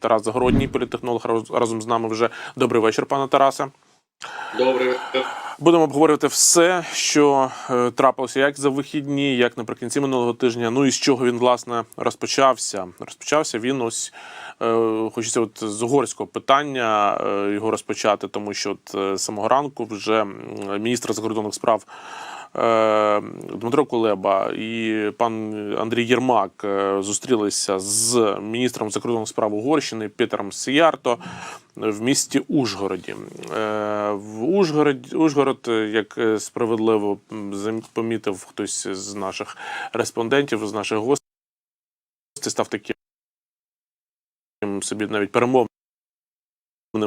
Тарас Загородній, політтехнолог разом з нами вже. Добрий вечір, пане Тарасе. Добрий вечір. Будемо обговорювати все, що е, трапилося як за вихідні, як наприкінці минулого тижня. Ну і з чого він власне розпочався. Розпочався він ось. е, Хочеться от з угорського питання е, його розпочати, тому що от е, самого ранку вже міністр закордонних справ Дмитро Кулеба і пан Андрій Єрмак е, зустрілися з міністром закордонних справ Угорщини Петером Сіярто в місті Ужгороді. Е, В Ужгород, Ужгород, е, як е, справедливо помітив хтось з наших респондентів, з наших гостей, став таким собі навіть перемовним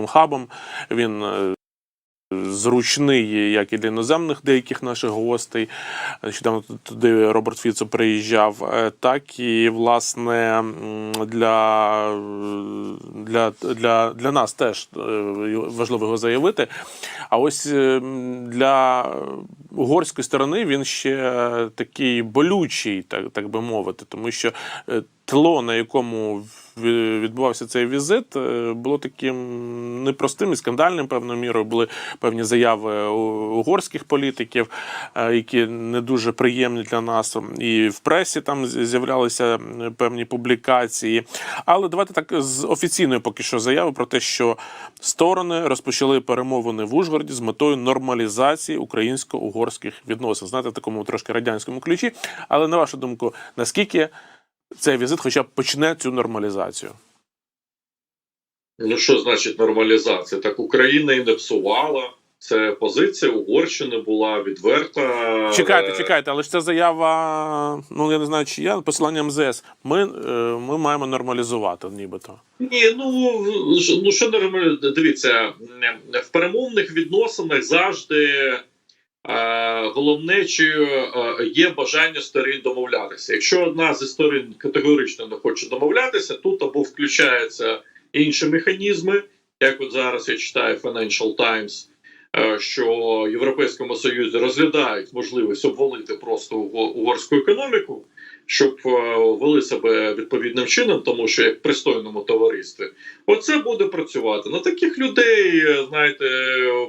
хабом. Він е, зручний, як і для іноземних деяких наших гостей. Нещодавно туди Роберт Фіцо приїжджав, е, так і власне для, для, для, для нас теж е, важливо його заявити. А ось е, для угорської сторони він ще такий болючий, так, так би мовити, тому що тло, на якому відбувався цей візит, е, було таким непростим і скандальним певною мірою. Були певні заяви угорських політиків, е, які не дуже приємні для нас. І в пресі там з'являлися певні публікації. Але давайте так з офіційної поки що заяви про те, що сторони розпочали перемовини в Ужгороді з метою нормалізації українсько-угорських відносин. Знаєте, в такому трошки радянському ключі. Але на вашу думку, наскільки цей візит хоча б почне цю нормалізацію? Ну що значить нормалізація? Так Україна і не псувала. Це позиція Угорщини була відверта. Чекайте, чекайте, але ж це заява, ну я не знаю, чи я посилання МЗС. Ми, е, ми маємо нормалізувати, нібито. Ні, ну ну що нормально. Дивіться, в перемовних відносинах завжди головне, чи е, є бажання сторін домовлятися. Якщо одна зі сторін категорично не хоче домовлятися, тут або включаються інші механізми, як от зараз я читаю Financial Times, е, що Європейському Союзі розглядають можливість обвалити просто уго- угорську економіку, щоб е, вели себе відповідним чином, тому що як пристойному товаристві, оце буде працювати. На таких людей, е, знаєте,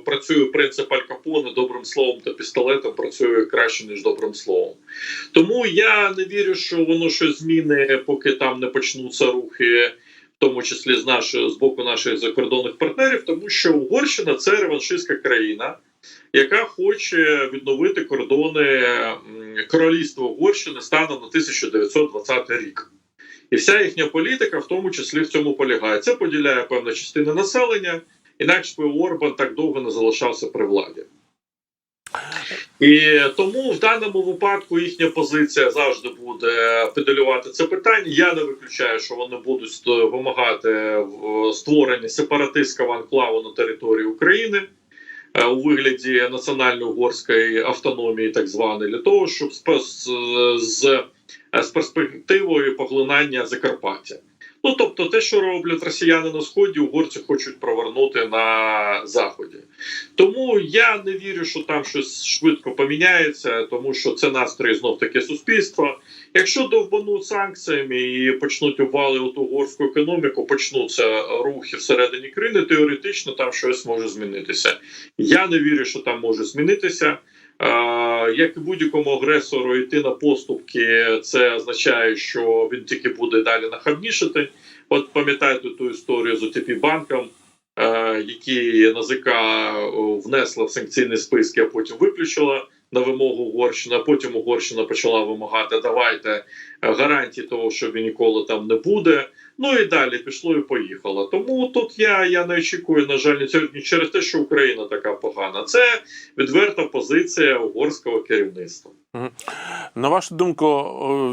працює принцип Аль Капоне добрим словом та пістолетом працює краще ніж добрим словом. Тому я не вірю, що воно щось зміни, поки там не почнуться рухи. В тому числі з нашої з боку наших закордонних партнерів, тому що Угорщина це реваншистська країна, яка хоче відновити кордони королівства Угорщини станом на 1920 рік. І вся їхня політика, в тому числі в цьому полягає. Це поділяє певна частина населення, інакше би Орбан так довго не залишався при владі. І тому в даному випадку їхня позиція завжди буде педалювати це питання. Я не виключаю, що вони будуть вимагати в- створення сепаратистського анклаву на території України е, у вигляді національно-угорської автономії, так званої, для того, щоб з, з, з перспективою поглинання Закарпаття. Ну тобто, те, що роблять росіяни на сході, угорці хочуть провернути на заході. Тому я не вірю, що там щось швидко поміняється, тому що це настрої знов таки суспільства. Якщо довбануть санкціями і почнуть обвалювати угорську економіку, почнуться рухи всередині країни, теоретично там щось може змінитися. Я не вірю, що там може змінитися. Е, Як і будь-якому агресору йти на поступки, це означає, що він тільки буде далі нахабнішити. От пам'ятаєте ту історію з ОТП банком, е, які НАЗК внесла в санкційні списки, а потім виключила на вимогу Угорщини, а потім Угорщина почала вимагати давайте е, гарантії того, що він ніколи там не буде. Ну і далі пішло і поїхало. Тому тут я, я не очікую, на жаль, цього- через те, що Україна така погана. Це відверта позиція угорського керівництва. На вашу думку,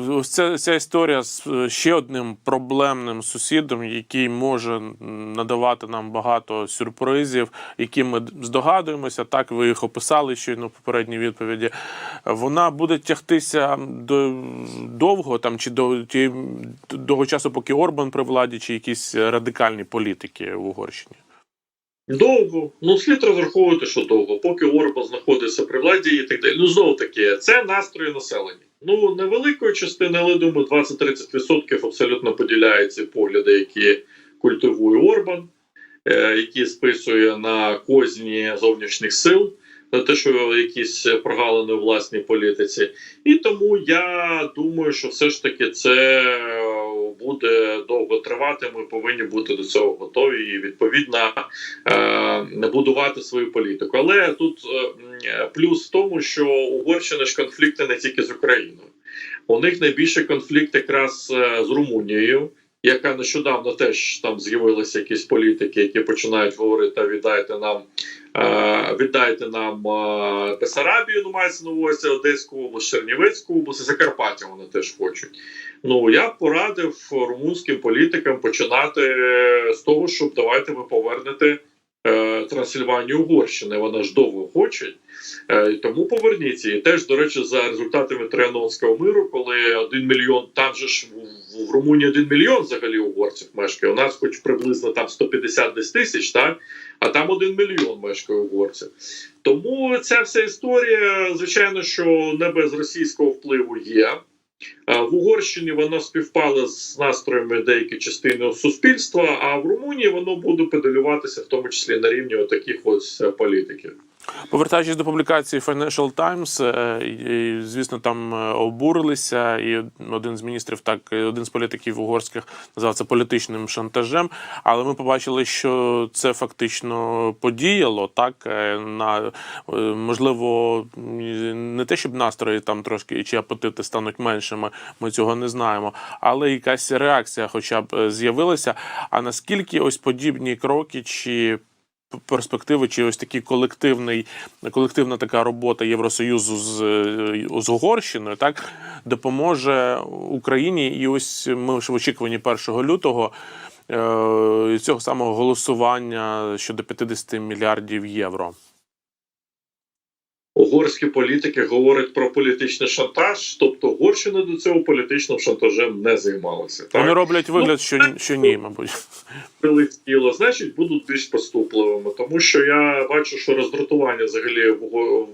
ось ця, ця історія з е, ще одним проблемним сусідом, який може надавати нам багато сюрпризів, які ми здогадуємося, так ви їх описали щойно в попередній відповіді. Вона буде тягтися до довго там чи до того часу, поки Орбан при владі, чи якісь радикальні політики в Угорщині. Довго. Ну, слід розраховувати, що довго, поки Орбан знаходиться при владі і так далі. Ну, знову таки, це настрої населення. Ну, невеликої частини, але думаю, 20-30% абсолютно поділяються погляди, які культивує Орбан, е, які списує на козні зовнішніх сил. На те, що якісь прогалини у власній політиці, і тому я думаю, що все ж таки це буде довго тривати. Ми повинні бути до цього готові і відповідно е, будувати свою політику. Але тут е, плюс в тому, що Угорщина ж конфлікти не тільки з Україною. У них найбільший конфлікт якраз е, з Румунією, яка нещодавно теж там з'явилися якісь політики, які починають говорити: віддайте нам. Е, Віддайте нам е, Бесарабію, ну мається на увазі Одеську область, Чернівецьку область, Закарпаття вони теж хочуть. Ну я порадив румунським політикам починати з того, щоб давайте ви повернете е, Трансильванію Угорщини. Вона ж довго хоче. Е, тому поверніться. І теж, до речі, за результатами Трианонського миру, коли один мільйон, там же ж в Румунії один мільйон взагалі угорців мешкає. У нас хоч приблизно там 150 десь тисяч, так? а там один мільйон мешкає угорців. Тому ця вся історія, звичайно, що не без російського впливу є. Е, В Угорщині воно співпало з настроями деякої частини суспільства, а в Румунії воно буде педалюватися в тому числі на рівні таких ось е, політиків. Повертаючись до публікації Financial Times, е, звісно, там е, обурилися, і один з міністрів, так один з політиків угорських назвав це політичним шантажем. Але ми побачили, що це фактично подіяло так е, на можливо не те, щоб настрої там трошки чи апетити стануть меншими. Ми цього не знаємо, але якась реакція, хоча б з'явилася. А наскільки ось подібні кроки чи перспективи, чи ось такий колективний, колективна така робота Євросоюзу з, е, з Угорщиною, так допоможе Україні. І ось ми ж в очікуванні 1 лютого е, цього самого голосування щодо 50 мільярдів євро. Угорські політики говорять про політичний шантаж, тобто Угорщина до цього політичним шантажем не займалася. Так? Вони роблять вигляд, що, що ні, мабуть. прилетіло, значить будуть більш поступливими, тому що я бачу, що роздратування взагалі в, в,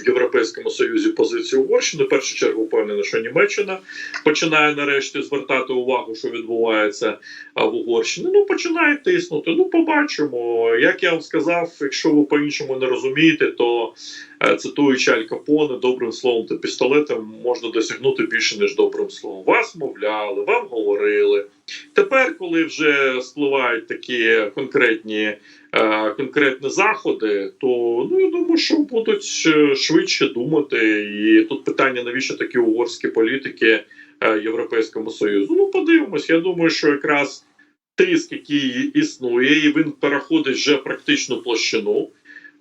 в Європейському Союзі позиції Угорщини. В першу чергу впевнений, що Німеччина починає нарешті звертати увагу, що відбувається в Угорщині. Ну починає тиснути. Ну побачимо. Як я вам сказав, якщо ви по-іншому не розумієте, то е, цитуючи Аль Капоне, добрим словом та пістолетом можна досягнути більше ніж добрим словом. Вас мовляли, вам говорили. Тепер, коли вже спливають такі конкретні, е, конкретні заходи, то ну я думаю, що будуть е, швидше думати. І тут питання, навіщо такі угорські політики е, Європейському Союзу? Ну, подивимось. Я думаю, що якраз тиск, який існує, і він переходить вже практичну площину.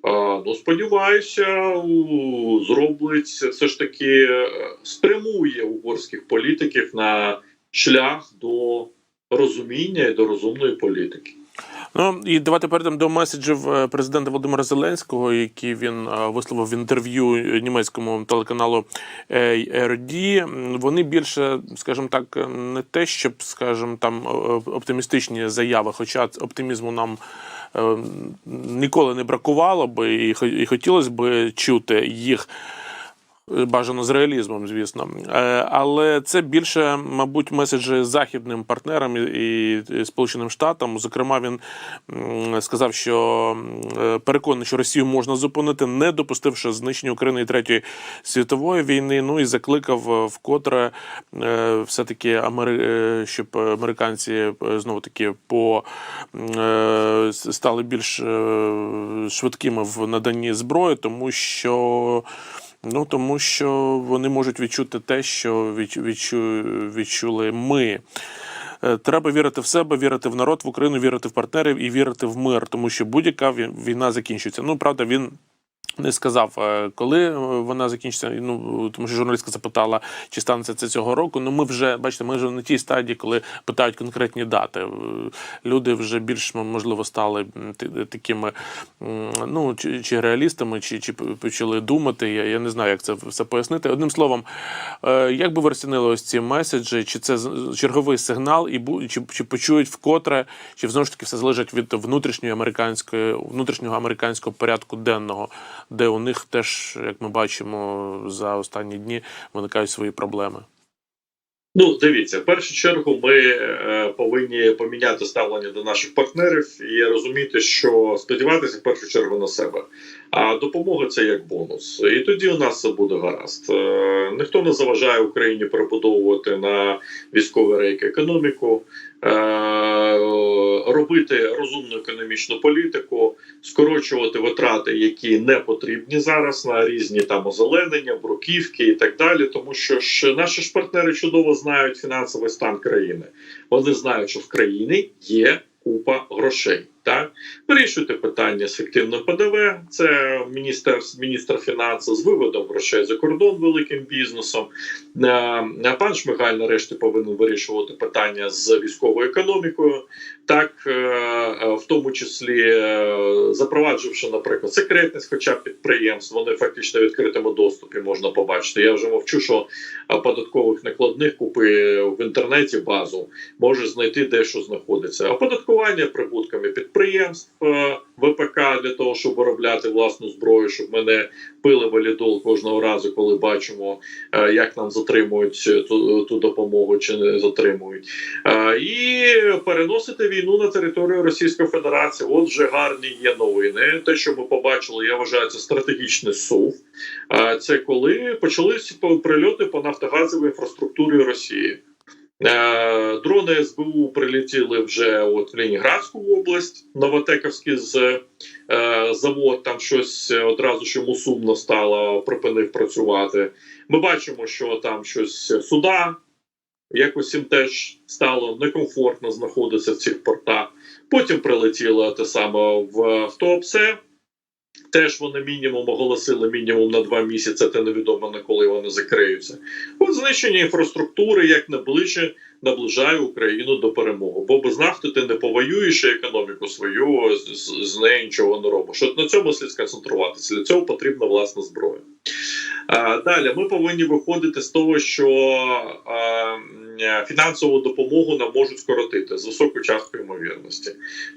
Ну, сподіваюся, зроблять все ж таки е, спрямує угорських політиків на шлях до розуміння і до розумної політики. Ну і давайте перейдемо до меседжів е, президента Володимира Зеленського, які він е, висловив в інтерв'ю німецькому телеканалу ARD. Вони більше, скажімо так, не те, щоб, скажімо, там оптимістичні заяви, хоча оптимізму нам. Е, Ніколи не бракувало би і хотілося б чути їх бажано з реалізмом, звісно. Е, Але це більше, мабуть, меседжі західним партнерам і Сполученим Штатам. Зокрема, він сказав, що е, переконаний, що Росію можна зупинити, не допустивши знищення України і третьої світової війни. Ну і закликав е, вкотре е, все-таки Амери... е, щоб американці знову таки по стали більш швидкими в наданні зброї, тому що. Ну тому що вони можуть відчути те, що відчу, відчу, відчули ми. Е, Треба вірити в себе, вірити в народ, в Україну, вірити в партнерів і вірити в мир, тому що будь-яка війна закінчиться. Ну правда, він. Не сказав, е, коли е, вона закінчиться. Ну тому що журналістка запитала, чи станеться це цього року. Ну ми вже бачите, ми вже на тій стадії, коли питають конкретні дати. Е, Люди вже більш можливо стали такими, ну чи, чи реалістами, чи, чи почали думати. Я, я не знаю, як це все пояснити. Одним словом, як би ви розцінили ось ці меседжі? Чи це черговий сигнал, і чи, чи почують вкотре, чи знову ж таки все залежить від внутрішньої американської внутрішнього американського порядку денного, де у них теж, як ми бачимо, за останні дні виникають свої проблеми. Ну, дивіться, в першу чергу ми е, повинні поміняти ставлення до наших партнерів і розуміти, що сподіватися в першу чергу на себе. А допомога це як бонус. І тоді у нас все буде гаразд. Е, ніхто не заважає Україні перебудовувати на військові рейки економіку, робити розумну економічну політику, скорочувати витрати, які не потрібні зараз на різні там озеленення, бруківки і так далі. Тому що ж наші ж партнери чудово знають фінансовий стан країни. Вони знають, що в країні є купа грошей. Так вирішуйте питання з фіктивним ПДВ. Це міністр міністр фінансів з виводом грошей за кордон великим бізнесом. Е, Пан Шмигаль нарешті повинен вирішувати питання з військовою економікою. Так, е, е, в тому числі е, запроваджувавши, наприклад, секретність, хоча підприємств, вони фактично в відкритому доступі можна побачити. Я вже мовчу, що податкових накладних купи в інтернеті базу може знайти де що знаходиться. Оподаткування прибутками підприємств ВПК для того, щоб виробляти власну зброю, щоб ми не пили валідол кожного разу, коли бачимо, е, як нам затримують ту, ту допомогу чи не затримують. Е, І переносити війну на територію Російської Федерації. От вже гарні є новини. Те, що ми побачили, я вважаю, це стратегічний сув. Е, Це коли почалися прильоти по нафтогазовій інфраструктурі Росії. Е, Дрони СБУ прилетіли вже от в Леніградську область, Новотековський з е, завод. Там щось одразу ж йому сумно стало, припинив працювати. Ми бачимо, що там щось суда. Якось їм теж стало некомфортно знаходитися в цих портах. Потім прилетіло те саме в, Туапсе. Теж вони мінімум оголосили мінімум на два місяці, та невідомо на коли вони закриються. От знищення інфраструктури як найближче наближає Україну до перемоги. Бо без нафти ти не повоюєш економіку свою з, з, нею нічого не робиш. От на цьому слід сконцентруватися. Для цього потрібна власна зброя. А, далі ми повинні виходити з того, що а, фінансову допомогу нам можуть скоротити з високою часткою ймовірності.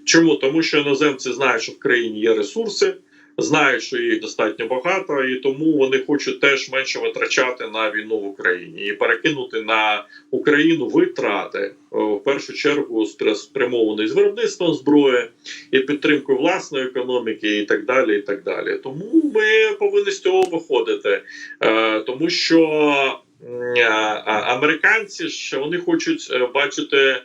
Чому? Тому що іноземці знають, що в країні є ресурси. Знають, що їх достатньо багато, і тому вони хочуть теж менше витрачати на війну в Україні і перекинути на Україну витрати в першу чергу спря- спрямовані з виробництвом зброї і підтримкою власної економіки, і так далі. І так далі. Тому ми повинні з цього виходити, е, тому що американці ж вони хочуть е, бачити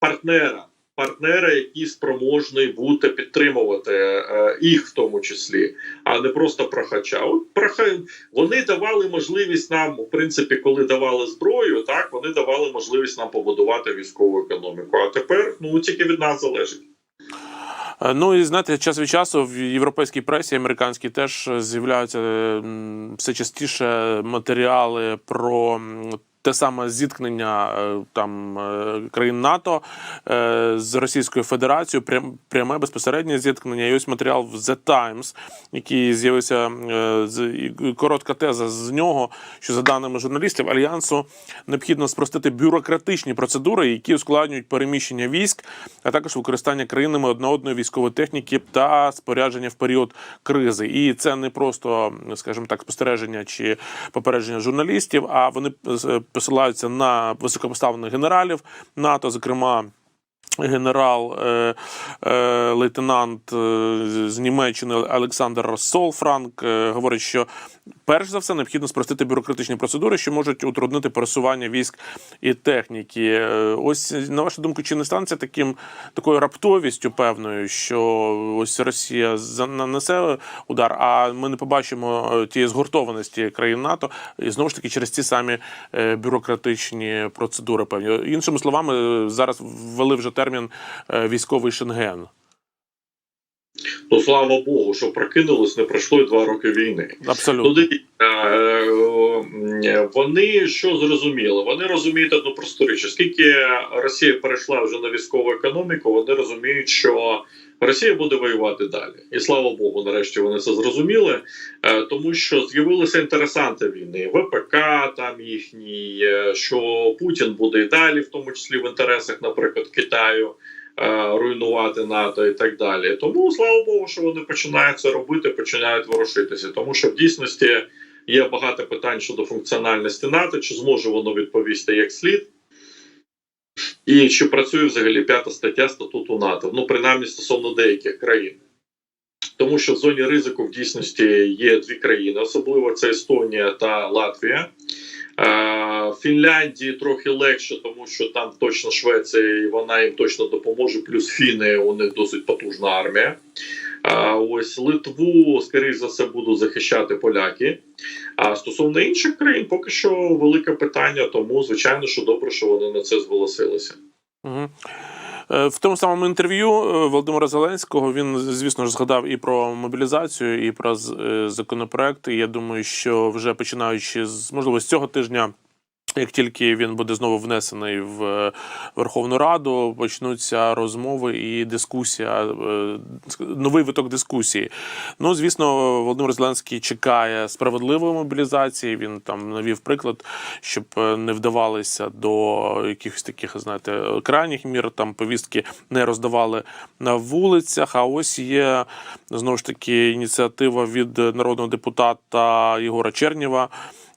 партнера. Партнера, який спроможний бути підтримувати е, їх в тому числі, а не просто прохача. От проха... вони давали можливість нам, в принципі, коли давали зброю, так вони давали можливість нам побудувати військову економіку. А тепер ну тільки від нас залежить. Е, Ну і знаєте, час від часу в європейській пресі американській теж з'являються все частіше матеріали про. Те саме зіткнення е, там е, країн НАТО е, з Російською Федерацією, прям пряме безпосереднє зіткнення. І ось матеріал в The Times, який з'явився коротка теза з нього, що за даними журналістів альянсу необхідно спростити бюрократичні процедури, які ускладнюють переміщення військ, а також використання країнами одноодної військової техніки та спорядження в період кризи. І це не просто, скажімо так, спостереження чи попередження журналістів, а вони посилаються на високопоставлених генералів НАТО, зокрема. Генерал е, е, лейтенант е, з Німеччини Олександр Солфранк е, говорить, що перш за все необхідно спростити бюрократичні процедури, що можуть утруднити пересування військ і техніки. Е, Ось на вашу думку, чи не станеться таким такою раптовістю певною, що ось Росія нанесе удар, а ми не побачимо е, тієї згуртованості країн НАТО і знову ж таки через ті самі е, бюрократичні процедури. Певні іншими словами, зараз ввели вже термін військовий шенген. Ну слава Богу, що прокинулись, не пройшло й два роки війни. Ну, Абсолютно. дивіться, е, е, вони що зрозуміли? Вони розуміють одну просту річ. Оскільки Росія перейшла вже на військову економіку, вони розуміють, що Росія буде воювати далі. І слава Богу, нарешті вони це зрозуміли, е, тому що з'явилися інтересанти війни, ВПК там їхній, що Путін буде і далі, в тому числі в інтересах, наприклад, Китаю. Е, Руйнувати НАТО і так далі. Тому слава Богу, що вони починають це робити, починають ворушитися. Тому що в дійсності Є багато питань щодо функціональності НАТО, чи зможе воно відповісти як слід. І чи працює взагалі п'ята стаття статуту НАТО, ну принаймні стосовно деяких країн. Тому що в зоні ризику в дійсності є дві країни, особливо це Естонія та Латвія. Е, Фінляндії трохи легше, тому що там точно Швеція, і вона їм точно допоможе. Плюс фіни у них досить потужна армія. А ось Литву, скоріш за все, будуть захищати поляки. А стосовно інших країн, поки що велике питання. Тому звичайно, що добре, що вони на це зголосилися. Угу. В тому самому інтерв'ю е, Володимира Зеленського він, звісно ж, згадав і про мобілізацію, і про е, законопроект. І я думаю, що вже починаючи з можливо з цього тижня. Як тільки він буде знову внесений в е, Верховну Раду, почнуться розмови і дискусія, е, новий виток дискусії. Ну, звісно, Володимир Зеленський чекає справедливої мобілізації. Він там навів приклад, щоб е, не вдавалися до якихось таких, знаєте, крайніх мір. Там повістки не роздавали на вулицях. А ось є знову ж таки ініціатива від народного депутата Єгора Чернєва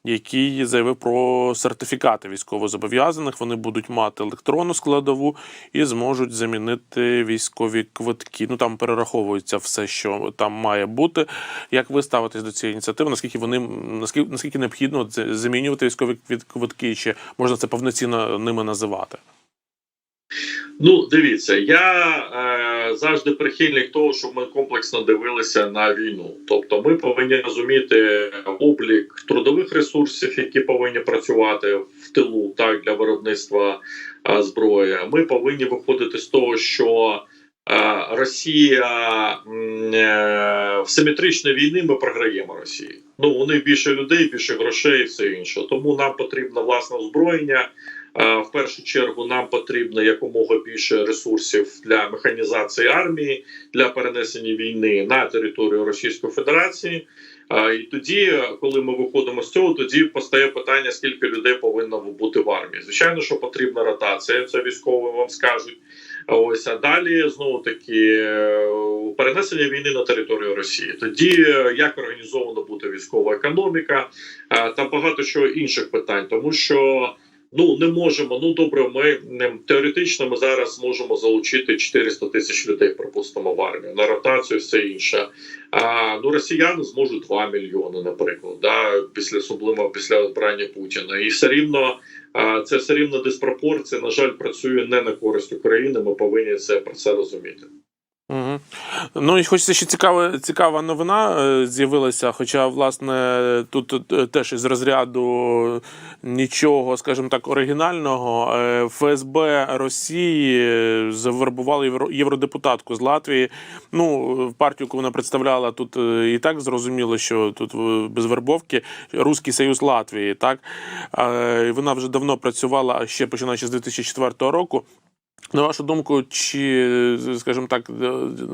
який заявив про сертифікати військовозобов'язаних. Вони будуть мати електронну складову і зможуть замінити військові квитки. Ну там перераховується все, що там має бути. Як ви ставитесь до цієї ініціативи? Наскільки вони наскільки, наскільки необхідно замінювати військові квит- квитки? Чи можна це повноцінно ними називати? Ну, дивіться, я е, завжди прихильник того, щоб ми комплексно дивилися на війну. Тобто, ми повинні розуміти облік трудових ресурсів, які повинні працювати в тилу, так для виробництва е, зброї. Ми повинні виходити з того, що е, Росія е, в симетричній війни ми програємо Росії. Ну у них більше людей, більше грошей і все інше. Тому нам потрібно власне озброєння. Е, В першу чергу нам потрібно якомога більше ресурсів для механізації армії для перенесення війни на територію Російської Федерації. Е, І тоді, коли ми виходимо з цього, тоді постає питання, скільки людей повинно бути в армії. Звичайно, що потрібна ротація, це військові вам скажуть. Ось а далі знову таки е, перенесення війни на територію Росії. Тоді як організовано буде військова економіка та багато чого інших питань, тому що. Ну не можемо. Ну добре, ми теоретично ми зараз можемо залучити 400 тисяч людей, припустимо, в армію на ротацію, все інше. А ну росіяни зможуть 2 мільйони, наприклад, да, після особливо після обрання Путіна. І все рівно а, це все рівно диспропорція. На жаль, працює не на користь України. Ми повинні це про це розуміти. Угу. Ну і хочеться ще цікава, цікава новина е, з'явилася. Хоча, власне, тут е, теж із розряду нічого, скажімо так, оригінального. Е, ФСБ Росії завербували євро- євродепутатку з Латвії. Ну, партію, яку вона представляла, тут і так зрозуміло, що тут без вербовки Руський Союз Латвії. Так вона вже давно працювала ще починаючи з 2004 року. На вашу думку, чи, скажімо так,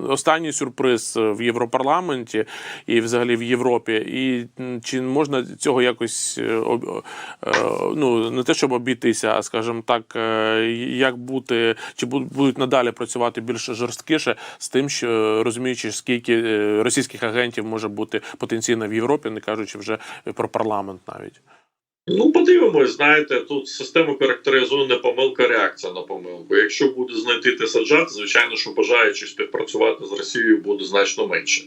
останній сюрприз в Європарламенті і взагалі в Європі, і чи можна цього якось е, е, ну не те, щоб обійтися, а скажімо так, е, як бути, чи бу- будуть надалі працювати більш жорсткіше з тим, що розуміючи, скільки російських агентів може бути потенційно в Європі, не кажучи вже про парламент навіть. Ну, подивимось, знаєте, тут систему характеризує не помилка, реакція на помилку. Якщо буде знайти те саджати, звичайно, що бажаючих співпрацювати з Росією буде значно менше.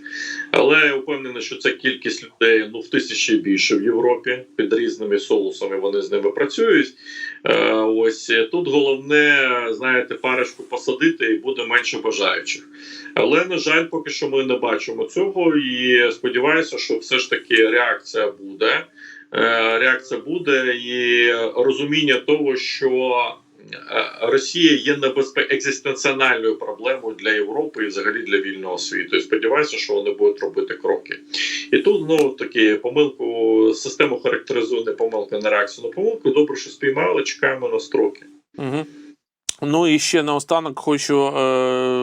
Але я впевнений, що ця кількість людей ну в тисячі більше в Європі під різними соусами вони з ними працюють. Е, ось е, тут головне, знаєте, парочку посадити і буде менше бажаючих. Але на жаль, поки що ми не бачимо цього, і сподіваюся, що все ж таки реакція буде. Е, реакція буде і розуміння того, що е, Росія є небезпе... екзистенціональною проблемою для Європи і взагалі для вільного світу. І сподіваюся, що вони будуть робити кроки. І тут знову таки помилку систему характеризує не помилка на реакцію на помилку. Добре, що спіймали, чекаємо на строки. Угу. Ну і ще наостанок хочу е,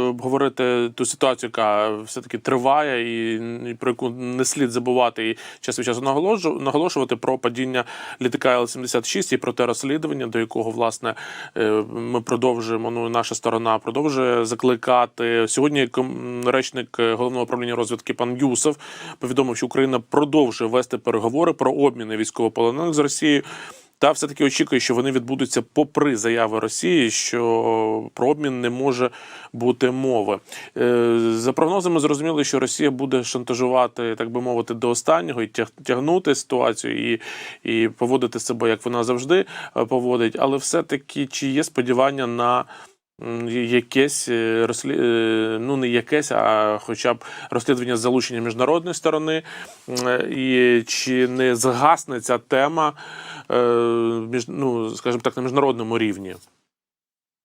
обговорити. ту ситуацію, яка все-таки триває, і, і про яку не слід забувати і час від часу наголоджу- наголошувати про падіння літака Л-76 і про те розслідування, до якого власне е, ми продовжуємо. Ну, наша сторона продовжує закликати. Сьогодні речник головного управління розвідки пан Юсов повідомив, що Україна продовжує вести переговори про обміни військовополонених з Росією. Та все таки очікує, що вони відбудуться попри заяви Росії, що про обмін не може бути мови. Е, За прогнозами зрозуміло, що Росія буде шантажувати, так би мовити, до останнього і тяг- тягнути ситуацію і, і поводити себе, як вона завжди е, поводить. Але все-таки чи є сподівання на якесь е, е, ну не якесь, а хоча б розслідування з залученням міжнародної сторони, е, і чи не згасне ця тема, між, ну, скажімо так, на міжнародному рівні?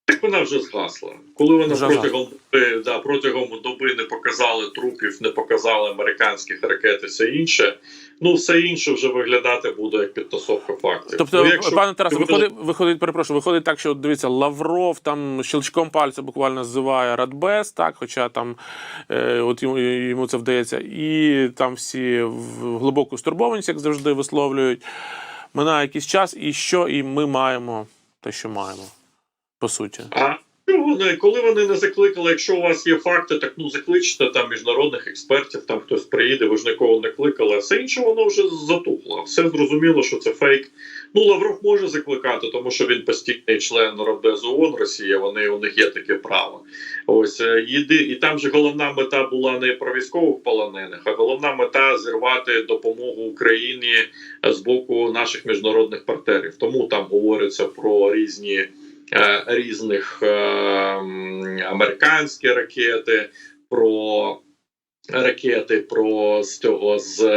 Так вона вже згасла. Коли вона Вже протягом доби, да, протягом доби не показали трупів, не показали американських ракет і все інше. Ну, все інше вже виглядати буде як підтасовка фактів. Тобто, ну, якщо пане Тарасе, виходить, виходить, перепрошую, виходить так, що дивіться, Лавров там щелчком пальця буквально ззиває Радбез, так, хоча там е, от йому, йому це вдається, і там всі в глибоку стурбованість, як завжди, висловлюють. Минає якийсь час, і що, і ми маємо те, що маємо, по суті. А що вони, коли вони не закликали, якщо у вас є факти, так ну закличте там міжнародних експертів, там хтось приїде, ви ж нікого не кликали, а все інше воно вже затухло. Все зрозуміло, що це фейк. Ну, Лавров може закликати, тому що він постійний член Радбезу ООН Росія. Вони у них є таке право. Ось е, єди, і там же головна мета була не про військових полонених, а головна мета зірвати допомогу Україні з боку наших міжнародних партнерів. Тому там говориться про різні е, різних е, американські ракети, про ракети, про з цього з е,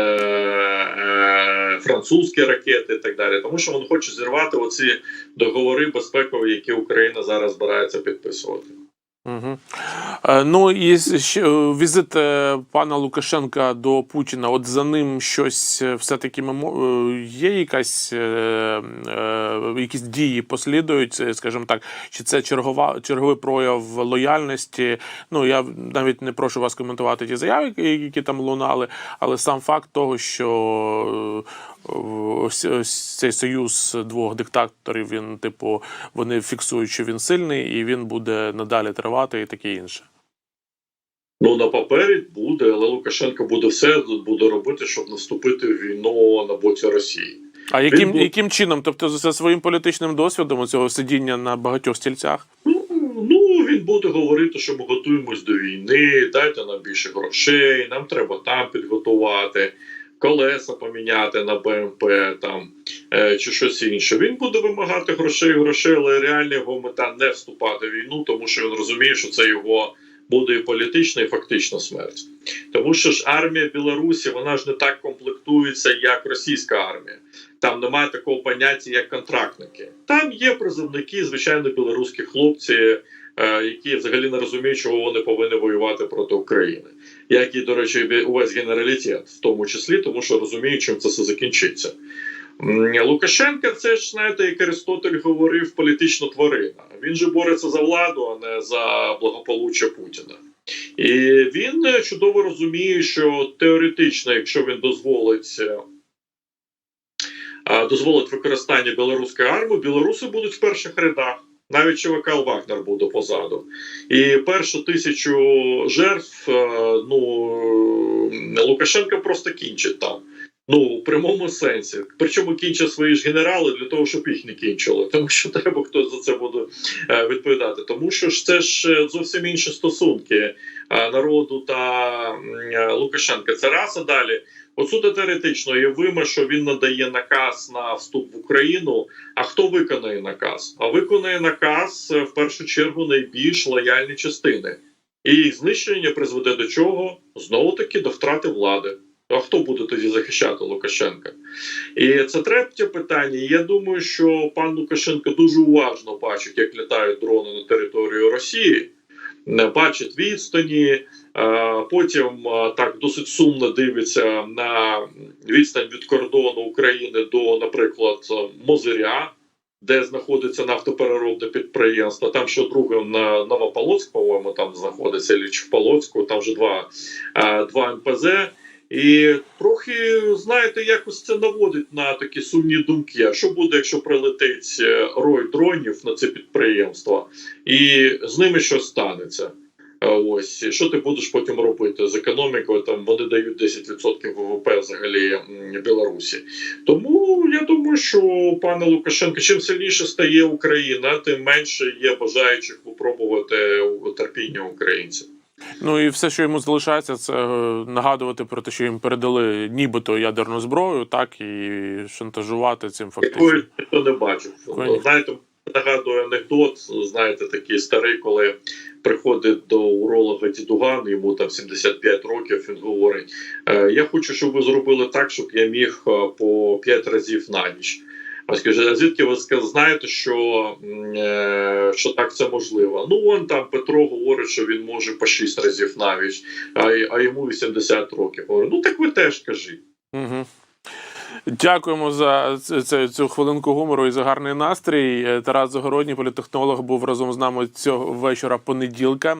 е, французькі ракети і так далі. Тому що він хоче зірвати оці договори безпекові, які Україна зараз збирається підписувати. Угу. Ну і е, візит е, пана Лукашенка до Путіна. От за ним щось все-таки є якась якісь дії послідують, скажімо так, чи це чергова черговий прояв лояльності? Ну я навіть не прошу вас коментувати ті заяви, які, там лунали, але сам факт того, що ось, ось цей союз двох диктаторів, він, типу, вони фіксують, що він сильний, і він буде надалі тривати, і таке інше. Ну на папері буде, але Лукашенко буде все буде робити, щоб наступити в війну на боці Росії. А яким, був- яким чином? Тобто, за своїм політичним досвідом цього сидіння на багатьох стільцях? Ну, ну він буде говорити, що ми готуємось до війни, дайте нам більше грошей, нам треба там підготувати, колеса поміняти на БМП там е, чи щось інше. Він буде вимагати грошей, грошей, але реальна його мета не вступати в війну, тому що він розуміє, що це його буде і політична, і фактична смерть. Тому що ж армія Білорусі вона ж не так комплектується, як російська армія. Там немає такого поняття, як контрактники. Там є призовники, звичайно, білоруські хлопці, е, які взагалі не розуміють, чого вони повинні воювати проти України. Як і, до речі, увесь генералітет, в тому числі, тому що розуміють, чим це все закінчиться. Лукашенка, це ж знаєте, як Аристотель говорив, політична тварина. Він же бореться за владу, а не за благополуччя Путіна. І він е, чудово розуміє, що теоретично, якщо він дозволить. е, дозволить використання білоруської армії, білоруси будуть в перших рядах. Навіть ЧВК Вагнер буде позаду. І першу тисячу жертв е, ну, Лукашенко просто кінчить там. Ну, в прямому сенсі. Причому кінчать свої ж генерали для того, щоб їх не кінчили. Тому що треба хтось за це буде е, відповідати. Тому що ж це ж е, зовсім інші стосунки е, народу та Лукашенка. Це раз а далі. Отсюди теоретично є вима, що він надає наказ на вступ в Україну. А хто виконає наказ? А виконає наказ в першу чергу найбільш лояльні частини. І їх знищення призведе до чого? Знову таки до втрати влади. А хто буде тоді захищати Лукашенка? І це третє питання. Я думаю, що пан Лукашенко дуже уважно бачить, як літають дрони на територію Росії, не бачить відстані. е, Потім е, так досить сумно дивиться на відстань від кордону України до, наприклад, Мозиря, де знаходиться нафтопереробне підприємство. Там ще друге на Новополоцьк, по-моєму, там знаходиться, чи в Полоцьку, там вже два, е, два МПЗ. І трохи, знаєте, якось це наводить на такі сумні думки. А що буде, якщо прилетить е, рой дронів на це підприємство, і з ними щось станеться? Ось що ти будеш потім робити з економікою? Там вони дають 10% ВВП взагалі Білорусі. Тому я думаю, що пане Лукашенко, чим сильніше стає Україна, тим менше є бажаючих випробувати терпіння українців. Ну і все, що йому залишається, це е, нагадувати про те, що їм передали нібито ядерну зброю, так і шантажувати цим фактично. Якої ніхто не бачив. Такої- Знаєте, нагадую анекдот, знаєте, такий старий, коли приходить до уролога Дідуган, йому там 75 років, він говорить: «Е, Я хочу, щоб ви зробили так, щоб я міг е, по 5 разів на ніч. А скаже, а звідки ви знаєте, що, е, що так це можливо? Ну, он там Петро говорить, що він може по 6 разів на ніч, а, а йому 80 років. Говорю, ну так ви теж кажіть. Угу. Дякуємо за ц- ц- цю хвилинку гумору і за гарний настрій. Тарас Загородній, політехнолог, був разом з нами цього вечора понеділка.